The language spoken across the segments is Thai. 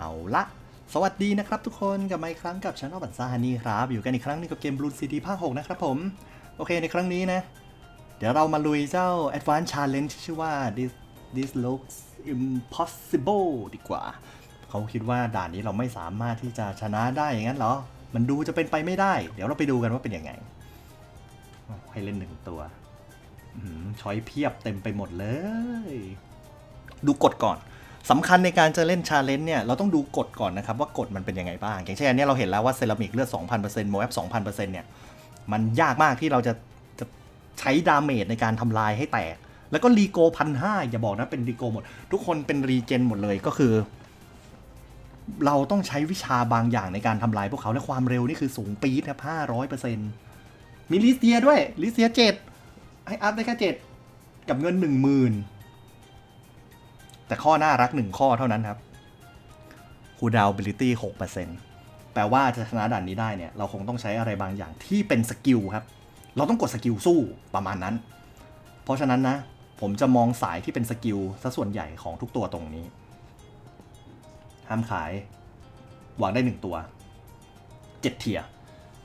เอาละสวัสดีนะครับทุกคนกับมาอีกครั้งกับช anel บัตซ่านี่ครับ อยู่กันอีกครั้งนึงกับเกม Blue City ภาค 6 นะครับผม โอเคในครั้งนี้นะ เดี๋ยวเรามาลุยเจ้า Advanced Challenge ที่ชื่อว่า this this looks impossible ดีกว่า เขาคิดว่าด่านนี้เราไม่สามารถที่จะชนะได้อย่างนั้นเหรอ มันดูจะเป็นไปไม่ได้ เดี๋ยวเราไปดูกันว่าเป็นยังไงให้เล่นหนึ่งตัวอช้อยเพียบเต็มไปหมดเลย ดูกฎก่อน สำคัญในการจะเล่นชาเลนจ์เนี่ยเราต้องดูกฎก่อนนะครับว่ากฎมันเป็นยังไงบ้าง อย่างเช่นอันเนี้เราเห็นแล้วว่าเซรามิกเลือด 2,000%โมแอฟ2,000%เนี่ยมันยากมากที่เราจะจะใช้ดาเมจในการทำลายให้แตก แล้วก็รีโกพันห้าอย่าบอกนะเป็นรีโกหมด ทุกคนเป็นรีเจนหมดเลยก็คือ เราต้องใช้วิชาบางอย่างในการทำลายพวกเขาและความเร็วนี่คือสูงปี๊ดครับ500%มีลิสเซียด้วยลิสเซียเจ็ดให้อัพได้แค่เจ็ดกับเงินหนึ่งหมื่น แต่ข้อน่ารักหนึ่งข้อเท่านั้นครับคูดาวบิลิตี้หกเปอร์เซ็นต์แปลว่าจะชนะด่านนี้ได้เนี่ย เราคงต้องใช้อะไรบางอย่างที่เป็นสกิลครับ เราต้องกดสกิลสู้ประมาณนั้น เพราะฉะนั้นนะ ผมจะมองสายที่เป็นสกิลซะส่วนใหญ่ของทุกตัวตรงนี้ ห้ามขาย วางได้หนึ่งตัวเจ็ดเทียร์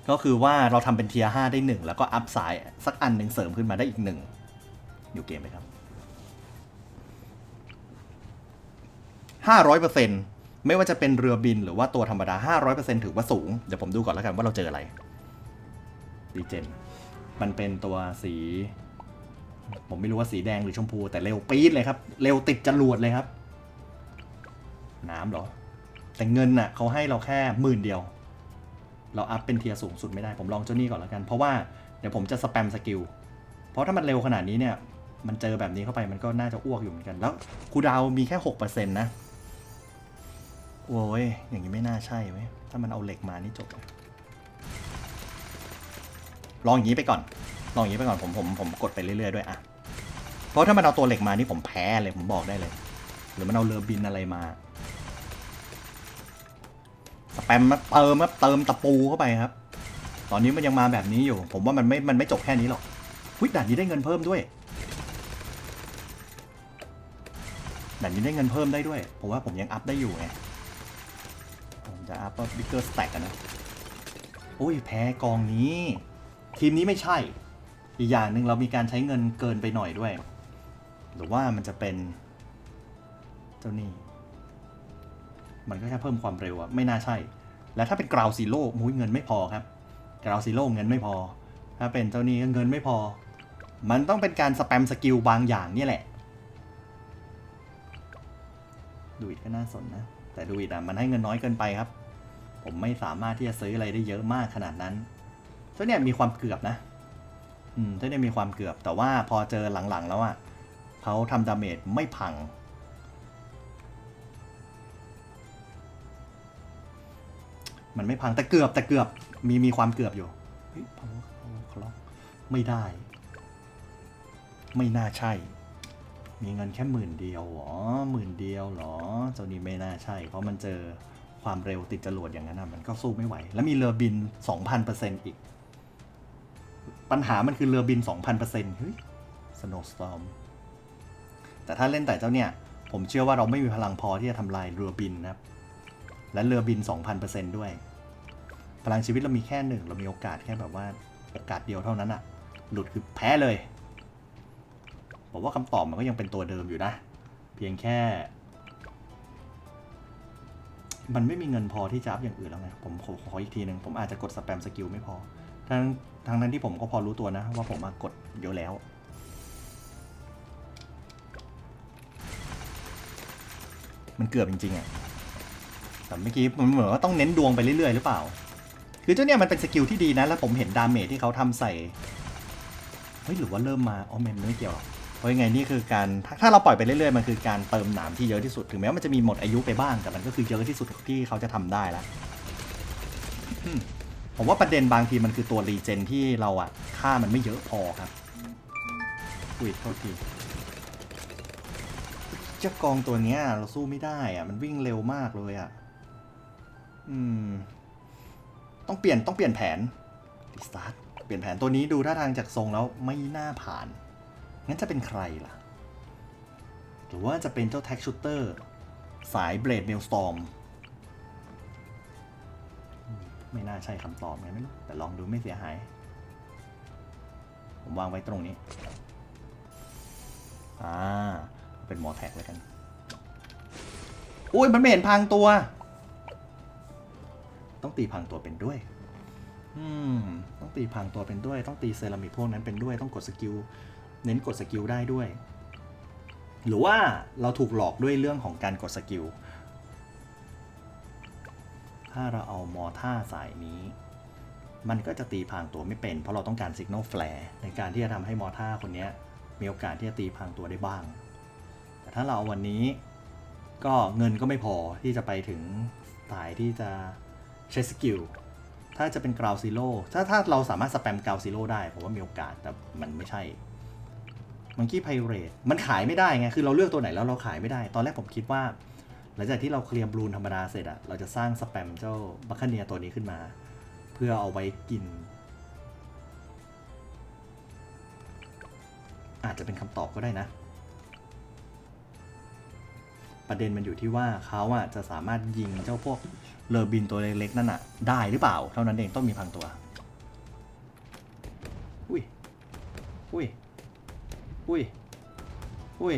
ก็คือว่าเราทำเป็นเทียร์ห้าได้หนึ่งแล้วก็อัพสายสักอันหนึ่งเสริมขึ้นมาได้อีกหนึ่งอยู่เกมไหมครับ ห้าร้อยเปอร์เซ็นไม่ว่าจะเป็นเรือบินหรือว่าตัวธรรมดาห้าร้อยเปอร์เซ็นถือว่าสูง เดี๋ยวผมดูก่อนแล้วกันว่าเราเจออะไรดีเจนมันเป็นตัวสี ผมไม่รู้ว่าสีแดงหรือชมพู แต่เร็วปี๊ดเลยครับ เร็วติดจรวดเลยครับ น้ำเหรอ แต่เงินน่ะเขาให้เราแค่หมื่นเดียว เราอัพเป็นเทียร์สูงสุดไม่ได้ผมลองเจ้านี่ก่อนแล้วกัน เพราะว่าเดี๋ยวผมจะสแปมสกิลเพราะถ้ามันเร็วขนาดนี้เนี่ย มันเจอแบบนี้เข้าไปมันก็น่าจะอ้วกอยู่เหมือนกันแล้วคูดาวมีแค่หกเปอร์เซ็นต์นะโอ้ย อย่างนี้ไม่น่าใช่เว้ย ถ้ามันเอาเหล็กมานี่จบเลยลองอย่างนี้ไปก่อน ลองอย่างนี้ไปก่อน ผม ผม ผมกดไปเรื่อยๆด้วยอะเพราะถ้ามันเอาตัวเหล็กมานี่ผมแพ้เลย ผมบอกได้เลย หรือมันเอาเรือบินอะไรมา สแปมมาเติมมาเติมตะปูเข้าไปครับ ตอนนี้มันยังมาแบบนี้อยู่ ผมว่ามันไม่ มันไม่จบแค่นี้หรอกวิด่านนี้ได้เงินเพิ่มด้วยด่านนี้ได้เงินเพิ่มได้ด้วย ผมว่าผมยังอัพได้อยู่ไง จะอัพว่าบิ๊กเกอร์สแต็กนะโอ้ยแพ้กองนี้ ทีมนี้ไม่ใช่ อีกอย่างหนึ่งเรามีการใช้เงินเกินไปหน่อยด้วย หรือว่ามันจะเป็น เจ้านี่ มันก็แค่เพิ่มความเร็วอะไม่น่าใช่ แล้วถ้าเป็นกราวซีโร่มุ้ยเงินไม่พอครับกราวซีโร่เงินไม่พอ ถ้าเป็นเจ้านี้ก็เงินไม่พอ มันต้องเป็นการสแปมสกิลบางอย่างนี่แหละดูอิดก็น่าสนนะ แต่ดูอิดอะมันให้เงินน้อยเกินไปครับ ผมไม่สามารถที่จะซื้ออะไรได้เยอะมากขนาดนั้นเจ้าเนี่ยมีความเกือบนะ อืมเจ้าเนี่ยมีความเกือบ แต่ว่าพอเจอหลังๆแล้วอะเขาทำดาเมจไม่พัง มันไม่พังแต่เกือบแต่เกือบมีมีความเกือบอยู่เฮ้ย power power clock ไม่ได้ ไม่น่าใช่ มีเงินแค่หมื่นเดียวเหรอหมื่นเดียวเหรอเจ้านี้ไม่น่าใช่ เพราะมันเจอความเร็วติดจรวดอย่างนั้นนะมันก็สู้ไม่ไหว แล้วมีเรือบิน 2,000%อีก ปัญหามันคือเรือบิน 2,000%เฮ้ย snowstorm แต่ถ้าเล่นแต่เจ้าเนี่ย ผมเชื่อว่าเราไม่มีพลังพอที่จะทำลายเรือบินนะครับ และเรือบิน 2,000%ด้วย พลังชีวิตเรามีแค่หนึ่งเรามีโอกาสแค่แบบว่าโอกาสเดียวเท่านั้นอะหลุดคือแพ้เลย ผมว่าคำตอบมันก็ยังเป็นตัวเดิมอยู่นะ เพียงแค่ มันไม่มีเงินพอที่จะอัพอย่างอื่นแล้วไง ผมขอขออีกทีหนึ่งผมอาจจะกดสแปมสกิลไม่พอ ทั้งทั้งนั้นที่ผมก็พอรู้ตัวนะ ว่าผมมากดเยอะแล้วมันเกือบจริงๆอะแต่เมื่อกี้มันเหมือนว่าต้องเน้นดวงไปเรื่อยๆ หรือเปล่า คือเจ้าเนี่ยมันเป็นสกิลที่ดีนะ แล้วผมเห็นดาเมจที่เขาทำใส่ เฮ้ยหรือว่าเริ่มมา อ๋อแมนไม่เกี่ยวหรอก เพราะยังไงนี่คือการถ้าเราปล่อยไปเรื่อยๆมันคือการเติมหนามที่เยอะที่สุดถึงแม้ว่ามันจะมีหมดอายุไปบ้าง แต่มันก็คือเยอะที่สุดที่เขาจะทำได้แล้วผมว่าประเด็นบางทีมันคือตัวรีเจนที่เราอะค่ามันไม่เยอะพอครับอุ้ยโทษทีเจ้ากองตัวเนี้ย เราสู้ไม่ได้อะมันวิ่งเร็วมากเลยอะอืม ต้องเปลี่ยนต้องเปลี่ยนแผนรีสตาร์ทเปลี่ยนแผนตัวนี้ดูท่าทางจากทรงแล้วไม่น่าผ่าน งั้นจะเป็นใครล่ะ หรือว่าจะเป็นเจ้าแท็กชูเตอร์ สายเบลดเมลสตอมไม่น่าใช่คำตอบไงไม่รู้ แต่ลองดูไม่เสียหาย ผมวางไว้ตรงนี้ อ่า เป็นหมอแท็กแล้วกัน อุ้ยมันไม่เห็นพังตัว ต้องตีพังตัวเป็นด้วย อืม ต้องตีพังตัวเป็นด้วย ต้องตีเซรามิกพวกนั้นเป็นด้วย ต้องกดสกิล เน้นกดสกิลได้ด้วย หรือว่าเราถูกหลอกด้วยเรื่องของการกดสกิล ถ้าเราเอามอท่าสายนี้ มันก็จะตีพางตัวไม่เป็น เพราะเราต้องการ Signal Flare ในการที่จะทำให้มอท่าคนนี้มีโอกาสที่จะตีพางตัวได้บ้าง แต่ถ้าเราเอาวันนี้ก็เงินก็ไม่พอที่จะไปถึงสายที่จะใช้สกิลถ้าจะเป็นกราวซิโร่ถ้าถ้าเราสามารถสแปมกราวซิโร่ได้ผมว่ามีโอกาสแต่มันไม่ใช่ มังกี้ไพเรตมันขายไม่ได้ไง คือเราเลือกตัวไหนแล้วเราขายไม่ได้ ตอนแรกผมคิดว่า หลังจากที่เราเคลียร์บลูนธรรมดาเสร็จอะเราจะสร้างสแปมเจ้าบัคคเนียตัวนี้ขึ้นมา เพื่อเอาไว้กิน อาจจะเป็นคำตอบก็ได้นะ ประเด็นมันอยู่ที่ว่าเขาอะจะสามารถยิงเจ้าพวกเลอบินตัวเล็กๆนั่นอะได้หรือเปล่า เท่านั้นเองต้องมีพังตัว อุ้ย อุ้ย อุ้ย อุ้ย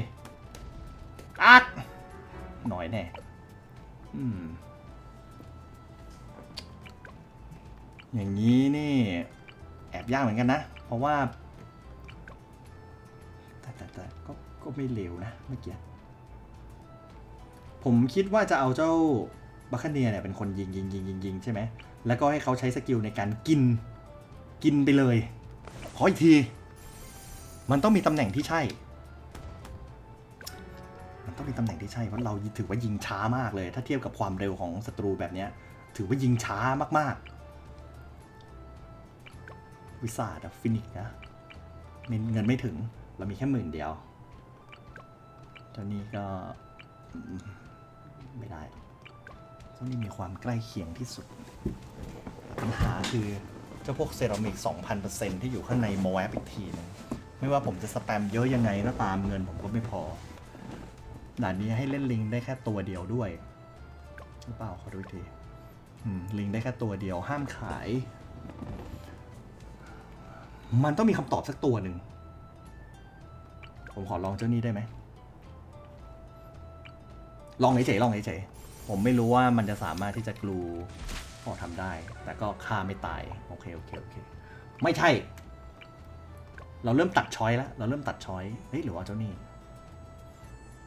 อัก หน่อยแน่ อืม อย่างนี้นี่ แอบยากเหมือนกันนะ เพราะว่า แต่แต่แต่ก็ก็ไม่เลวนะเมื่อกี้ ผมคิดว่าจะเอาเจ้าบัคคเนียเนี่ยเป็นคนยิงยิงยิงยิงยิงใช่ไหม แล้วก็ให้เขาใช้สกิลในการกิน กินไปเลย ขออีกที มันต้องมีตำแหน่งที่ใช่ มันต้องมีตำแหน่งที่ใช่เพราะเราถือว่ายิงช้ามากเลย ถ้าเทียบกับความเร็วของศัตรูแบบเนี้ยถือว่ายิงช้ามากๆ วิสาดฟินิกนะเงินไม่ถึงเรามีแค่หมื่นเดียวตัวนี้ก็ไม่ได้ตัวนี้มีความใกล้เคียงที่สุด ปัญหาคือเจ้าพวกเซรามิก 2,000%ที่อยู่ข้างในโมแอปอีกทีนึง ไม่ว่าผมจะสแปมเยอะยังไงก็ตามเงินผมก็ไม่พอด่านนี้ให้เล่นลิงได้แค่ตัวเดียวด้วยหรือเปล่าขอดูทีลิงได้แค่ตัวเดียวห้ามขาย มันต้องมีคำตอบสักตัวหนึ่ง ผมขอลองเจ้านี้ได้ไหม ลองเฉยๆลองเฉยๆผมไม่รู้ว่ามันจะสามารถที่จะกลูพอทำได้ แต่ก็ฆ่าไม่ตาย โอเค โอเค โอเค ไม่ใช่ เราเริ่มตัดช้อยแล้ว เราเริ่มตัดช้อยเฮ้ยหรือว่าเจ้านี่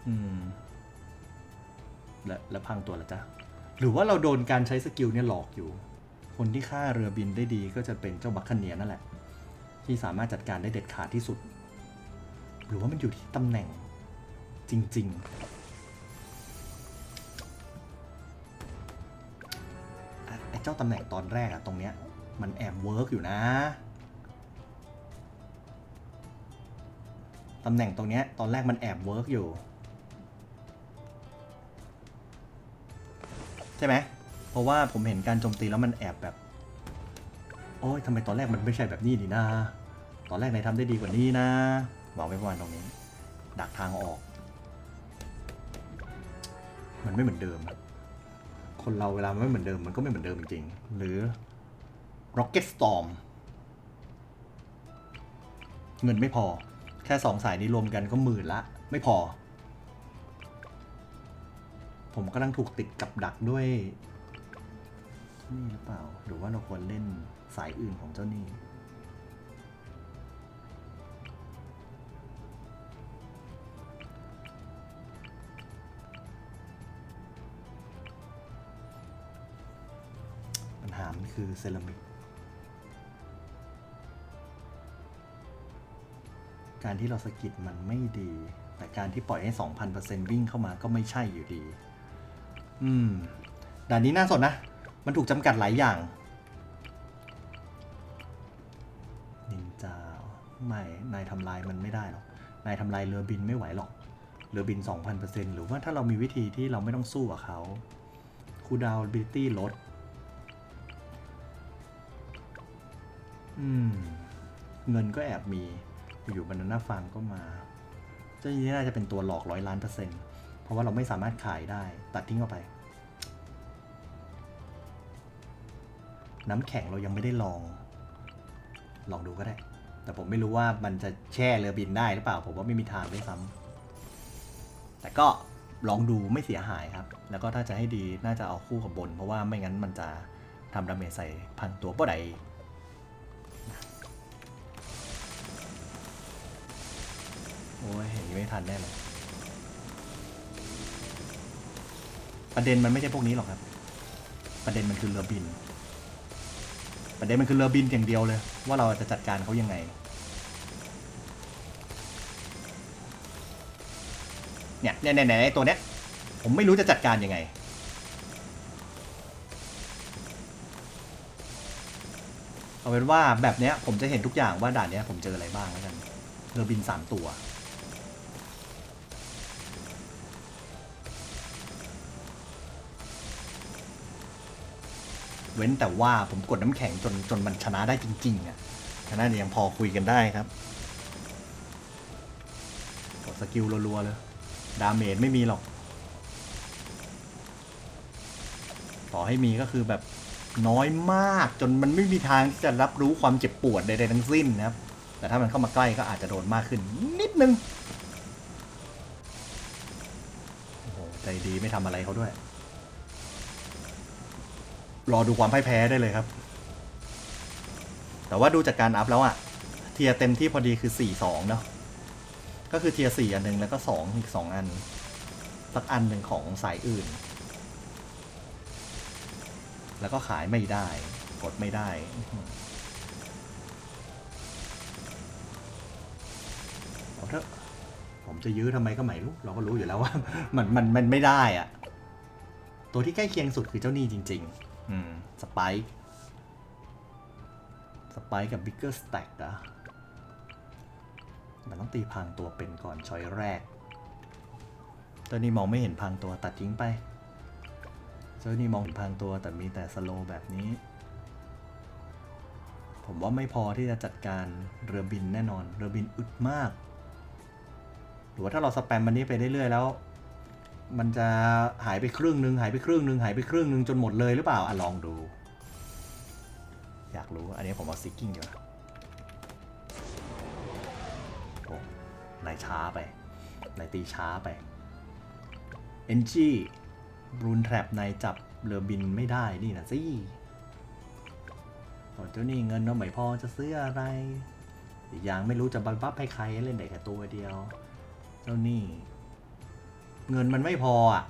อืมแล้วแล้วพังตัวละจ้ะหรือว่าเราโดนการใช้สกิลเนี่ยหลอกอยู่ คนที่ฆ่าเรือบินได้ดีก็จะเป็นเจ้าบัคคเนียนั่นแหละ ที่สามารถจัดการได้เด็ดขาดที่สุด หรือว่ามันอยู่ที่ตำแหน่ง จริง ๆไอ้เจ้าตำแหน่งตอนแรกอะตรงเนี้ย มันแอบเวิร์กอยู่นะ ตำแหน่งตรงเนี้ยตอนแรกมันแอบเวิร์กอยู่ ใช่ไหมเพราะว่าผมเห็นการโจมตีแล้วมันแอบแบบ โอ้ยทำไมตอนแรกมันไม่ใช่แบบนี้นี่นะ ตอนแรกนายทำได้ดีกว่านี้นะวางไว้ประมาณตรงนี้ ดักทางออก มันไม่เหมือนเดิม คนเราเวลาไม่เหมือนเดิมมันก็ไม่เหมือนเดิมจริงๆหรือ Rocket Storm เงินไม่พอ ค่สองสายนี้รวมกันก็หมื่นละ ไม่พอ ผมกำลังถูกติดกับดักด้วย นี่หรือเปล่า หรือว่าเราควรเล่นสายอื่นของเจ้านี่ปัญหามันคือเซรามิก การที่เราสกิดมันไม่ดี แต่การที่ปล่อยให้ 2,000%วิ่งเข้ามาก็ไม่ใช่อยู่ดี อืมด่านนี้น่าสนนะ มันถูกจำกัดหลายอย่าง นินจา ไม่ นายทำลายมันไม่ได้หรอก นายทำลายเรือบินไม่ไหวหรอก เรือบิน 2,000%หรือว่าถ้าเรามีวิธีที่เราไม่ต้องสู้กับเขาคูดาวบิลิตี้ลด อืม เงินก็แอบมี อยู่บรรณาฟาร์มก็มาเจ้านี้น่าจะเป็นตัวหลอกร้อยล้านเปอร์เซ็นต์เพราะว่าเราไม่สามารถขายได้ ตัดทิ้งออกไป น้ำแข็งเรายังไม่ได้ลอง ลองดูก็ได้ แต่ผมไม่รู้ว่ามันจะแช่เรือบินได้หรือเปล่า ผมว่าไม่มีทางด้วยซ้ำแต่ก็ลองดูไม่เสียหายครับ แล้วก็ถ้าจะให้ดีน่าจะเอาคู่กับบน เพราะว่าไม่งั้นมันจะทำดาเมจใส่พันตัวป้อใด โอ้ยเห็นไม่ทันแน่เลยประเด็นมันไม่ใช่พวกนี้หรอกครับ ประเด็นมันคือเรือบิน ประเด็นมันคือเรือบินอย่างเดียวเลย ว่าเราจะจัดการเขายังไงเนี่ยเนี่ยเนี่ยตัวเนี้ยผมไม่รู้จะจัดการยังไง เอาเป็นว่าแบบเนี้ยผมจะเห็นทุกอย่างว่าด่านเนี้ยผมเจออะไรบ้างแล้วกันเรือบินสามตัว เว้นแต่ว่าผมกดน้ำแข็งจนจนมันชนะได้จริงๆอะชนะนี่ยยังพอคุยกันได้ครับ กดสกิลรัวๆเลย ดาเมจไม่มีหรอก ต่อให้มีก็คือแบบน้อยมากจนมันไม่มีทางที่จะรับรู้ความเจ็บปวดใดๆทั้งสิ้นนะครับ แต่ถ้ามันเข้ามาใกล้ก็อาจจะโดนมากขึ้นนิดนึง โอ้โห ใจดีไม่ทำอะไรเขาด้วย รอดูความพ่ายแพ้ได้เลยครับ แต่ว่าดูจากการอัพแล้วอะเทียเต็มที่พอดีคือ 4 2 เนาะก็คือเทียร์4อันหนึ่งแล้วก็2อีก2อัน สักอันหนึ่งของสายอื่น แล้วก็ขายไม่ได้ กดไม่ได้ เอาเถอะ ผมจะยื้อทำไมก็ไม่รู้ เราก็รู้อยู่แล้วว่า มันมันมันไม่ได้อะตัวที่ใกล้เคียงสุดคือเจ้านี่จริง ๆ สไปสไปกับบิ๊กเกอร์สแต็กอะมันต้องตีพรางตัวเป็นก่อนช้อยแรก ตัวนี้มองไม่เห็นพรางตัวตัดทิ้งไปเจ้านี่มองเห็นพรางตัวแต่มีแต่สโลแบบนี้ ผมว่าไม่พอที่จะจัดการเรือบินแน่นอน เรือบินอึดมาก หรือว่าถ้าเราสแปมมันนี้ไปเรื่อยๆแล้ว มันจะหายไปครึ่งหนึ่งหายไปครึ่งหนึ่งหายไปครึ่งหนึ่งจนหมดเลยหรือเปล่าอะลองดู อยากรู้อันนี้ผมเอาซิกกิ้งดีกว่าโอ้นายช้าไปนายตีช้าไปเอนจีบรูนแทรปนายจับเรือบินไม่ได้นี่นะสิส่วนเจ้านี่เงินเราไม่พอจะซื้ออะไร อีกอย่างไม่รู้จะบัฟบัฟให้ใครเล่นได้แค่ตัวเดียว เจ้านี่ เงินมันไม่พออะ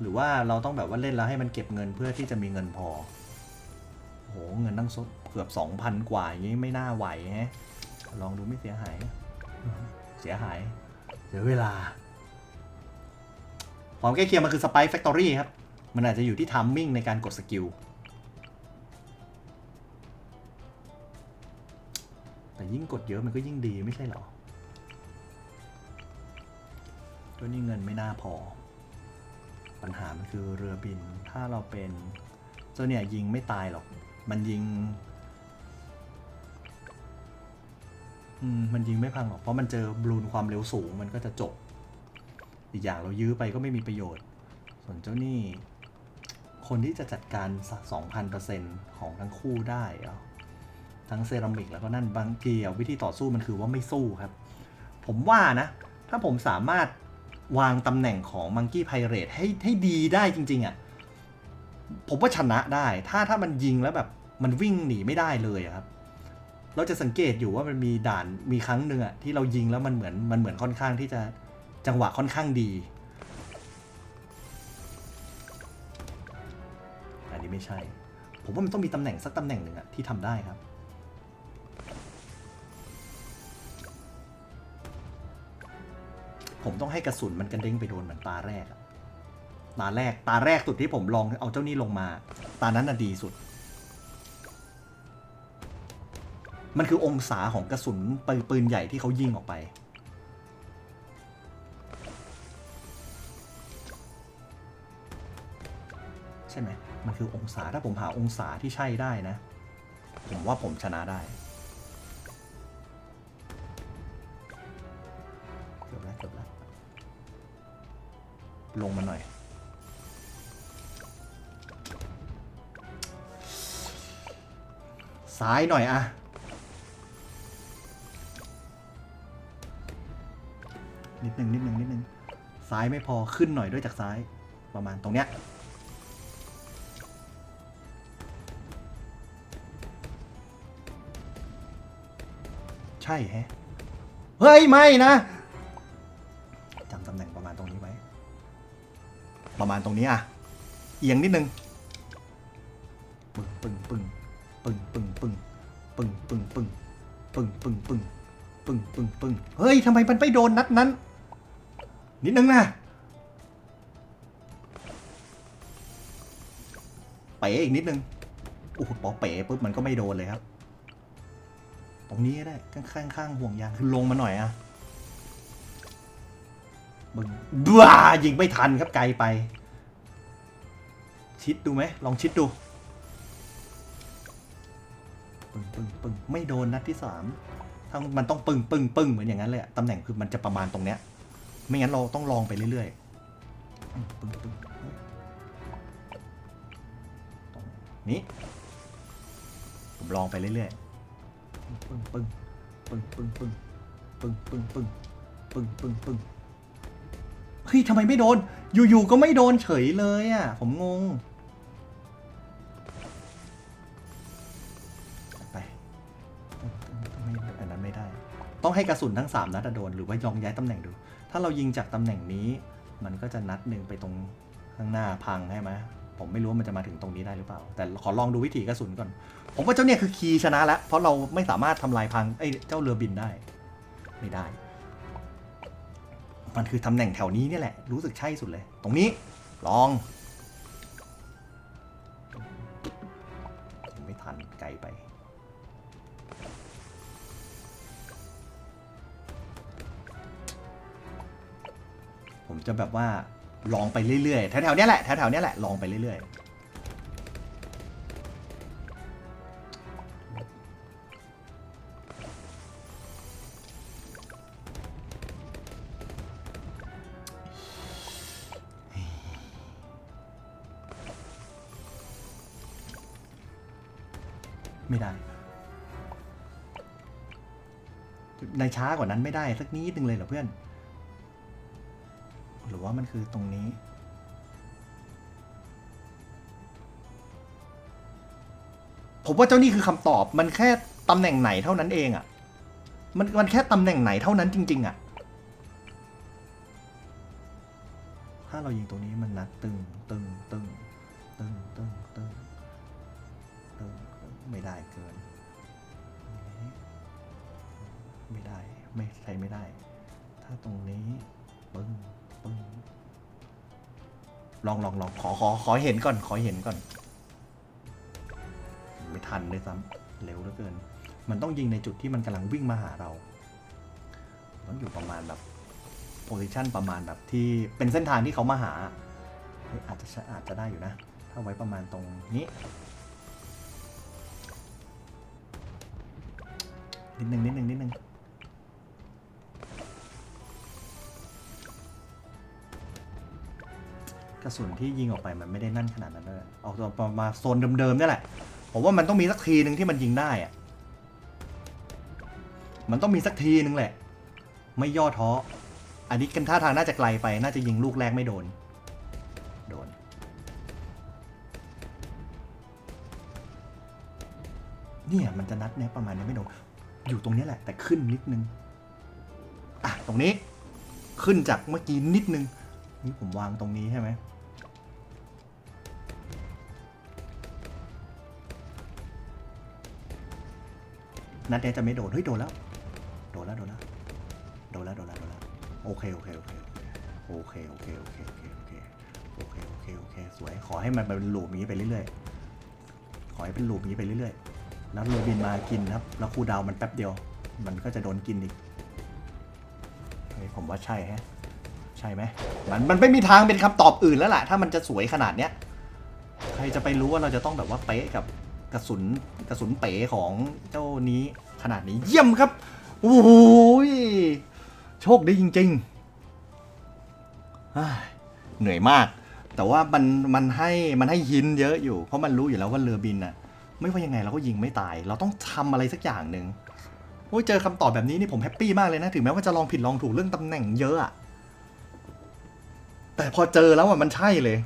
หรือว่าเราต้องแบบว่าเล่นแล้วให้มันเก็บเงินเพื่อที่จะมีเงินพอโหเงินตั้งเกือบสองพันกว่าอย่างนี้ไม่น่าไหวฮะลองดูไม่เสียหาย เสียหาย เสียเวลาความใกล้เคียงมันคือสไปแฟคทอรี่ครับ มันอาจจะอยู่ที่ทัมมิ่งในการกดสกิล แต่ยิ่งกดเยอะมันก็ยิ่งดีไม่ใช่หรอ ตัวนี้เงินไม่น่าพอ ปัญหามันคือเรือบิน ถ้าเราเป็นเจ้าเนี่ยยิงไม่ตายหรอก มันยิง อืม มันยิงไม่พังหรอก เพราะมันเจอบลูนความเร็วสูงมันก็จะจบ อีกอย่างเรายื้อไปก็ไม่มีประโยชน์ ส่วนเจ้านี่ คนที่จะจัดการสัก2,000%ของทั้งคู่ได้เอทั้งเซรามิกแล้วก็นั่นบางทีอะวิธีต่อสู้มันคือว่าไม่สู้ครับ ผมว่านะ ถ้าผมสามารถ วางตำแหน่งของมังกี้ไพเรตให้ให้ดีได้จริง ๆอะ่ะผมว่าชนะได้ ถ้าถ้ามันยิงแล้วแบบมันวิ่งหนีไม่ได้เลยครับ เราจะสังเกตอยู่ว่ามันมีด่านมีครั้งหนึ่งอะที่เรายิงแล้วมันเหมือนมันเหมือนค่อนข้างที่จะจังหวะค่อนข้างดี อันนี้ไม่ใช่ ผมว่ามันต้องมีตำแหน่งสักตำแหน่งหนึ่งอะที่ทำได้ครับ ผมต้องให้กระสุนมันกระเด้งไปโดนเหมือนตาแรกอะตาแรกตาแรกสุดที่ผมลองเอาเจ้านี่ลงมา ตานั้นน่ะดีสุด มันคือองศาของกระสุนปืนปืนใหญ่ที่เขายิงออกไป ใช่ไหมมันคือองศาถ้าผมหาองศาที่ใช่ได้นะ ผมว่าผมชนะได้ ลงมาหน่อย ซ้ายหน่อยอะนิดหนึ่งนิดหนึ่งนิดหนึ่งซ้ายไม่พอขึ้นหน่อยด้วยจากซ้ายประมาณตรงเนี้ยใช่แฮะ เฮ้ย ไม่นะ ประมาณตรงนี้อะ เอียงนิดนึงปึ้งปึ้งปึ้งปึ้งปึ้งปึ้งปึ้งปึ้งปึ้งปึ้งปึ้งปึ้งปึ้งปึ้งปึ้งเฮ้ยทำไมมันไปโดนนัดนั้น นิดนึงนะเป๋อีกนิดนึงโอ้โหพอเป๋ปุ๊บมันก็ไม่โดนเลยครับ ตรงนี้ได้ข้างๆข้างห่วงยางคือลงมาหน่อยอะ บึงบ้ายิงไม่ทันครับไกลไป ชิดดูไหมลองชิดดูปึ้งปึ้งปึ้งไม่โดนนัดที่สามถ้ามันต้องปึ้งปึ้งปึ้งเหมือนอย่างนั้นเลยอะตำแหน่งคือมันจะประมาณตรงเนี้ย ไม่งั้นเราต้องลองไปเรื่อยๆปึ้งปึ้งปึ้งตรงนี้ผมลองไปเรื่อยๆปึ้งปึ้งปึ้งปึ้งปึ้งปึ้งปึ้งปึ้งปึ้งปึ้งปึ้ง เฮ้ยทำไมไม่โดน อยู่ๆก็ไม่โดนเฉยเลยอะ ผมงง ไปไม่อันนั้นไม่ได้ ต้องให้กระสุนทั้ง 3 นัดโดน หรือว่าลองย้ายตำแหน่งดู ถ้าเรายิงจากตำแหน่งนี้ มันก็จะนัดหนึ่งไปตรงข้างหน้าพังใช่ไหมผมไม่รู้ว่ามันจะมาถึงตรงนี้ได้หรือเปล่า แต่ขอลองดูวิธีกระสุนก่อน ผมว่าเจ้าเนี่ยคือคีย์ชนะแล้ว เพราะเราไม่สามารถทำลายพังไอ้เจ้าเรือบินได้ ไม่ได้ มันคือตำแหน่งแถวนี้เนี่ยแหละ รู้สึกใช่สุดเลย ตรงนี้ ลอง ไม่ทันไกลไป ผมจะแบบว่าลองไปเรื่อยๆ แถวๆเนี้ยแหละ แถวๆเนี้ยแหละ ลองไปเรื่อยๆ ช้ากว่านั้นไม่ได้สักนิดนึงเลยเหรอเพื่อน หรือว่ามันคือตรงนี้ ผมว่าเจ้านี่คือคำตอบมันแค่ตำแหน่งไหนเท่านั้นเองอะ่ะ มันมันแค่ตำแหน่งไหนเท่านั้นจริง ๆอะ่ะ ถ้าเรายิงตรงนี้มันนัดตึงตึงตึงตึงตึงตึงตึงไม่ได้เกินไม่ได้ ไม่ใช้ไม่ได้ ถ้าตรงนี้ปึ้งปึ้งลองลองลองขอขอขอเห็นก่อน ขอเห็นก่อน ไม่ทันเลยซ้ำเร็วเหลือเกิน มันต้องยิงในจุดที่มันกำลังวิ่งมาหาเราต้องอยู่ประมาณแบบโพซิชันประมาณแบบที่เป็นเส้นทางที่เขามาหาอาจจะอาจจะได้อยู่นะ ถ้าไว้ประมาณตรงนี้ นิดนึงนิดนึงนิดนึง กระสุนที่ยิงออกไปมันไม่ได้นั่นขนาดนั้นเลยออกตัวมาโซนเดิมๆนี่แหละ ผมว่ามันต้องมีสักทีหนึ่งที่มันยิงได้อะมันต้องมีสักทีหนึ่งแหละ ไม่ย่อท้อ อันนี้กันท่าทางน่าจะไกลไป น่าจะยิงลูกแรกไม่โดน โดน เนี่ยมันจะนัดเนี่ยประมาณนี้ไม่โดน อยู่ตรงนี้แหละ แต่ขึ้นนิดนึง อะ ตรงนี้ ขึ้นจากเมื่อกี้นิดนึงนี่ผมวางตรงนี้ใช่ไหม นัดเนี้ยจะไม่โดนเฮ้ยโดนแล้ว โดนแล้วโดนแล้ว โดนแล้วโดนแล้วโดนแล้วโอเคโอเคโอเคโอเคโอเคโอเคโอเคโอเคโอเคโอเคโอเคสวยขอให้มันเป็นลูปนี้ไปเรื่อยๆขอให้เป็นลูปนี้ไปเรื่อยๆแล้วโรบินมากินครับ แล้วคูดาวมันแป๊บเดียว มันก็จะโดนกินอีกเฮ้ยผมว่าใช่ฮะใช่ไหมมันมันไม่มีทางเป็นคำตอบอื่นแล้วแหละถ้ามันจะสวยขนาดเนี้ยใครจะไปรู้ว่าเราจะต้องแบบว่าเป๊ะกับ กระสุนกระสุนเป๋ของเจ้านี้ขนาดนี้เยี่ยมครับ โอ้ยโชคดีจริงๆเฮ้ยเหนื่อยมาก แต่ว่ามันมันให้มันให้หินเยอะอยู่ เพราะมันรู้อยู่แล้วว่าเรือบินน่ะ ไม่ว่ายังไงเราก็ยิงไม่ตาย เราต้องทำอะไรสักอย่างหนึ่งโอ้ยเจอคำตอบแบบนี้นี่ผมแฮปปี้มากเลยนะ ถึงแม้ว่าจะลองผิดลองถูกเรื่องตำแหน่งเยอะอะแต่พอเจอแล้วอะมันใช่เลย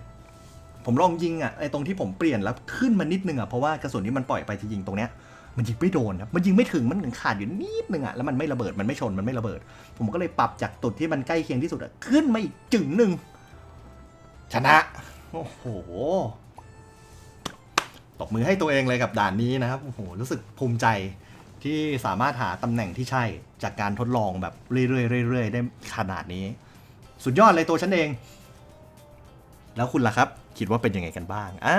ผมลองยิงอะไอ้ตรงที่ผมเปลี่ยนแล้วขึ้นมานิดนึงอะเพราะว่ากระสุนที่มันปล่อยไปจะยิงตรงเนี้ยมันยิงไม่โดนครับ มันยิงไม่ถึง มันขาดอยู่นิดนึงอะแล้วมันไม่ระเบิด มันไม่ชน มันไม่ระเบิด ผมก็เลยปรับจากจุดที่มันใกล้เคียงที่สุดอะขึ้นมาอีกจึงหนึ่ง ชนะ โอ้โห ตบมือให้ตัวเองเลยกับด่านนี้นะครับ โอ้โห รู้สึกภูมิใจที่สามารถหาตำแหน่งที่ใช่จากการทดลองแบบเรื่อยๆเรื่อยๆได้ขนาดนี้ สุดยอดเลยตัวฉันเอง แล้วคุณล่ะครับ คิดว่าเป็นยังไงกันบ้างอ่า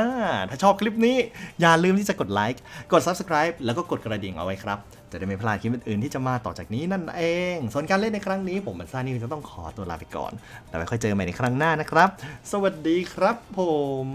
ถ้าชอบคลิปนี้อย่าลืมที่จะกดไลค์กด Subscribe แล้วก็กดกระดิ่งเอาไว้ครับ จะได้ไม่พลาดคลิปอื่นๆที่จะมาต่อจากนี้นั่นเอง ส่วนการเล่นในครั้งนี้ ผมมันซ่านี่จะต้องขอตัวลาไปก่อน แล้วไว้ค่อยเจอใหม่ในครั้งหน้านะครับ สวัสดีครับผม